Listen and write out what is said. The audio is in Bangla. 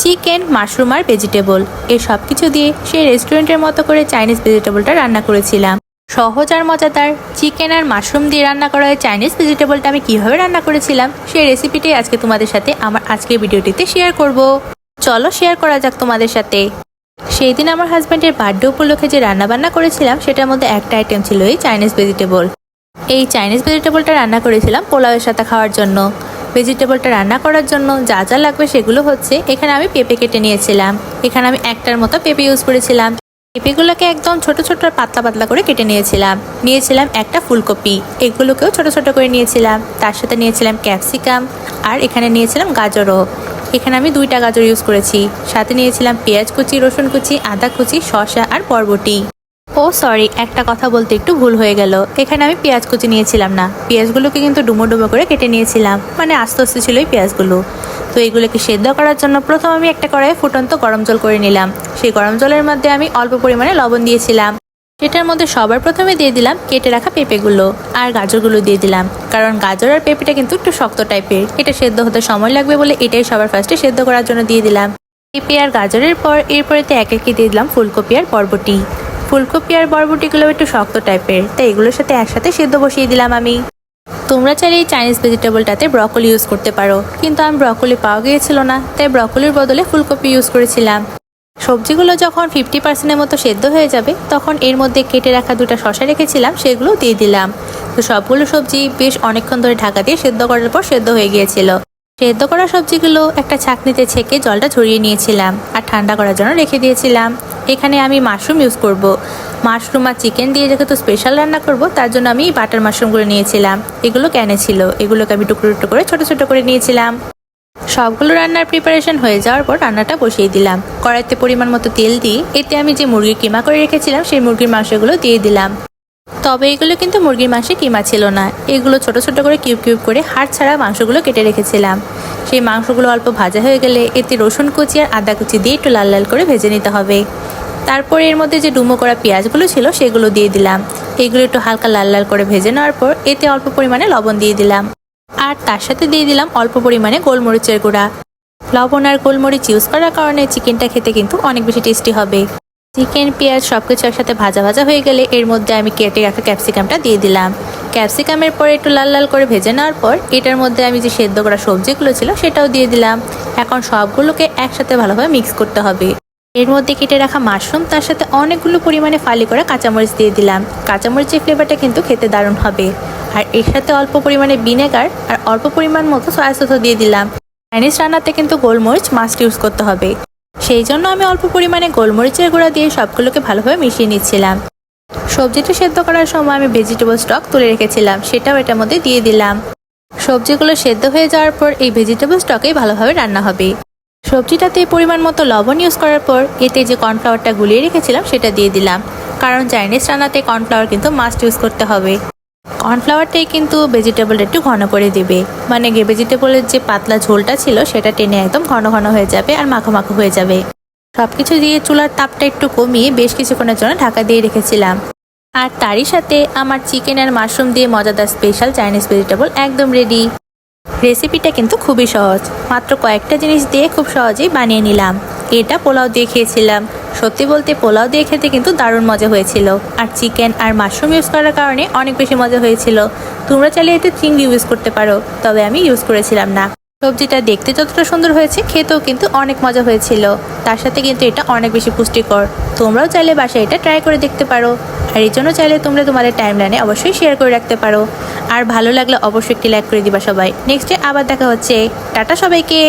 চিকেন, মাশরুম আর ভেজিটেবল। এই সব কিছু দিয়ে সেই রেস্টুরেন্টের মতো করে চাইনিজ ভেজিটেবলটা রান্না করেছিলাম। সহজ আর মজাদার চিকেন আর মাশরুম দিয়ে রান্না করা হয় চাইনিজ ভেজিটেবলটা আমি কীভাবে রান্না করেছিলাম, সেই রেসিপিটাই আজকে তোমাদের সাথে আমার আজকের ভিডিওটিতে শেয়ার করব। চলো শেয়ার করা যাক তোমাদের সাথে। সেই দিন আমার হাজব্যান্ডের বার্থডে উপলক্ষে যে রান্না বান্না করেছিলাম, সেটার মধ্যে একটা আইটেম ছিল এই চাইনিজ ভেজিটেবল। এই চাইনিজ ভেজিটেবলটা রান্না করেছিলাম পোলাওয়ের সাথে খাওয়ার জন্য। ভেজিটেবলটা রান্না করার জন্য যা যা লাগবে সেগুলো হচ্ছে এখানে আমি পেঁপে কেটে নিয়েছিলাম। এখানে আমি একটার মতো পেঁপে ইউজ করেছিলাম। পেঁপেগুলোকে একদম ছোট ছোট পাতলা পাতলা করে কেটে নিয়েছিলাম। নিয়েছিলাম একটা ফুলকপি। এগুলোকেও ছোট ছোট করে নিয়েছিলাম। তার সাথে নিয়েছিলাম ক্যাপসিকাম। আর এখানে নিয়েছিলাম গাজরও। এখানে আমি দুইটা গাজর ইউজ করেছি। সাথে নিয়েছিলাম পেঁয়াজ কুচি, রসুন কুচি, আদা কুচি, শসা আর বরবটি। ও সরি একটা কথা বলতে একটু ভুল হয়ে গেল। এখানে আমি পেঁয়াজ কুচি নিয়েছিলাম না। পেঁয়াজগুলোকে কিন্তু ডুমো ডুমো করে কেটে নিয়েছিলাম। মানে আস্তে আস্তে ছিল এই পেঁয়াজগুলো। তো এগুলোকে সেদ্ধ করার জন্য প্রথম আমি একটা কড়াইয়ে ফুটন্ত গরম জল করে নিলাম। সেই গরম জলের মধ্যে আমি অল্প পরিমাণে লবণ দিয়েছিলাম। সেটার মধ্যে সবার প্রথমে দিয়ে দিলাম কেটে রাখা পেঁপেগুলো আর গাজরগুলো দিয়ে দিলাম। কারণ গাজর আর পেঁপেটা কিন্তু একটু শক্ত টাইপের। এটা সেদ্ধ হতে সময় লাগবে বলে এটাই সবার ফার্স্টে সেদ্ধ করার জন্য দিয়ে দিলাম। পেঁপে আর গাজরের পর এরপরেতে এক একে দিয়ে দিলাম ফুলকপি আর বরবটি। ফুলকপি আর বরবটিগুলো একটু শক্ত টাইপের, তাই এগুলোর সাথে একসাথে সেদ্ধ বসিয়ে দিলাম আমি। তোমরা চাইলে এই চাইনিজ ভেজিটেবলটাতে ব্রকলি ইউজ করতে পারো, কিন্তু আমি ব্রকলি পাওয়া গিয়েছিল না, তাই ব্রকলির বদলে ফুলকপি ইউজ করেছিলাম। সবজিগুলো যখন ফিফটি পার্সেন্টের মতো সেদ্ধ হয়ে যাবে, তখন এর মধ্যে কেটে রাখা দুটো শশা রেখেছিলাম, সেগুলো দিয়ে দিলাম। তো সবগুলো সবজি বেশ অনেকক্ষণ ধরে ঢাকা দিয়ে সেদ্ধ করার পর সেদ্ধ হয়ে গিয়েছিল। সেদ্ধ করা সবজিগুলো একটা ছাঁকনিতে ছেঁকে জলটা ঝরিয়ে নিয়েছিলাম আর ঠান্ডা করার জন্য রেখে দিয়েছিলাম। এখানে আমি মাশরুম ইউজ করব। মাশরুম আর চিকেন দিয়ে যেহেতু স্পেশাল রান্না করব, তার জন্য আমি বাটার মাশরুমগুলো নিয়েছিলাম। এগুলো ক্যানে ছিল। এগুলোকে আমি টুকরো টুকরো করে, ছোট ছোট করে নিয়েছিলাম। সবগুলো রান্নার প্রিপারেশন হয়ে যাওয়ার পর রান্নাটা বসিয়ে দিলাম। কড়াইতে পরিমাণ মতো তেল দিই। এতে আমি যে মুরগির কিমা করে রেখেছিলাম, সেই মুরগির মাংসগুলো দিয়ে দিলাম। তবে এগুলো কিন্তু মুরগির মাংসে কিমা ছিল না। এগুলো ছোট ছোট করে কিউব কিউব করে হাড় ছাড়া মাংসগুলো কেটে রেখেছিলাম। সেই মাংসগুলো অল্প ভাজা হয়ে গেলে এতে রসুন কুচি আর আদা কুচি দিয়ে একটু লাল লাল করে ভেজে নিতে হবে। তারপর এর মধ্যে যে ডুমো করা পেঁয়াজগুলো ছিল সেগুলো দিয়ে দিলাম। এগুলো একটু হালকা লাল লাল করে ভেজে নেওয়ার পর এতে অল্প পরিমাণে লবণ দিয়ে দিলাম। আর তার সাথে দিয়ে দিলাম অল্প পরিমাণে গোলমরিচের গুঁড়া। লবণ আর গোলমরিচ ইউজ করার কারণে চিকেনটা খেতে কিন্তু অনেক বেশি টেস্টি হবে। চিকেন, পেঁয়াজ সব কিছু একসাথে ভাজা ভাজা হয়ে গেলে এর মধ্যে আমি কেটে রাখা ক্যাপসিকামটা দিয়ে দিলাম। ক্যাপসিকামের পরে একটু লাল লাল করে ভেজে নেওয়ার পর এটার মধ্যে আমি যে সেদ্ধ করা সবজিগুলো ছিল সেটাও দিয়ে দিলাম। এখন সবগুলোকে একসাথে ভালোভাবে মিক্স করতে হবে। এর মধ্যে কেটে রাখা মাশরুম, তার সাথে অনেকগুলো পরিমাণে ফালি করে কাঁচামরিচ দিয়ে দিলাম। কাঁচামরিচের ফ্লেভারটা কিন্তু খেতে দারুণ হবে। আর এর সাথে অল্প পরিমাণে ভিনেগার আর অল্প পরিমাণ মতো সয়া দিয়ে দিলাম। চাইনিজ রান্নাতে কিন্তু গোলমরিচ মাস্ট ইউজ করতে হবে। সেই জন্য আমি অল্প পরিমাণে গোলমরিচের গুঁড়া দিয়ে সবগুলোকে ভালোভাবে মিশিয়ে নিচ্ছিলাম। সবজিটা সেদ্ধ করার সময় আমি ভেজিটেবল স্টক তুলে রেখেছিলাম, সেটাও এটার মধ্যে দিয়ে দিলাম। সবজিগুলো সেদ্ধ হয়ে যাওয়ার পর এই ভেজিটেবল স্টকেই ভালোভাবে রান্না হবে। সবজিটাতে পরিমাণ মতো লবণ ইউজ করার পর এতে যে কর্নফ্লাওয়ারটা গুলিয়ে রেখেছিলাম, সেটা দিয়ে দিলাম। কারণ চাইনিজ রান্নাতে কর্নফ্লাওয়ার কিন্তু মাস্ট ইউজ করতে হবে। কর্নফ্লাওয়ারটাই কিন্তু ভেজিটেবলটা একটু ঘন করে দিবে। মানে ভেজিটেবলের যে পাতলা ঝোলটা ছিল, সেটা টেনে একদম ঘন ঘন হয়ে যাবে আর মাখো মাখো হয়ে যাবে। সব কিছু দিয়ে চুলার তাপটা একটু কমিয়ে বেশ কিছুক্ষণের জন্য ঢাকা দিয়ে রেখেছিলাম। আর তারই সাথে আমার চিকেন আর মাশরুম দিয়ে মজাদার স্পেশাল চাইনিজ ভেজিটেবল একদম রেডি রেসিপিটা কিন্তু খুবই সহজ। মাত্র কয়েকটা জিনিস দিয়ে খুব সহজেই বানিয়ে নিলাম। এটা পোলাও দিয়ে খেয়েছিলাম। সত্যি বলতে পোলাও দিয়ে খেতে কিন্তু দারুণ মজা হয়েছিল। আর চিকেন আর মাশরুম ইউজ করার কারণে অনেক বেশি মজা হয়েছিল। তোমরা চাইলে এতে চিংড়ি ইউজ করতে পারো, তবে আমি ইউজ করেছিলাম না। সবজিটা দেখতে যতটা সুন্দর হয়েছে, খেতেও কিন্তু অনেক মজা হয়েছিল। তার সাথে কিন্তু এটা অনেক বেশি পুষ্টিকর। তোমরাও চাইলে বাসায় এটা ট্রাই করে দেখতে পারো। আর এই জন্য চাইলে তোমরা তোমাদের টাইম লাইনে অবশ্যই শেয়ার করে রাখতে পারো। আর ভালো লাগলে অবশ্যই একটি লাইক করে দিবা সবাই। নেক্সটে আবার দেখা হচ্ছে। টাটা সবাইকে!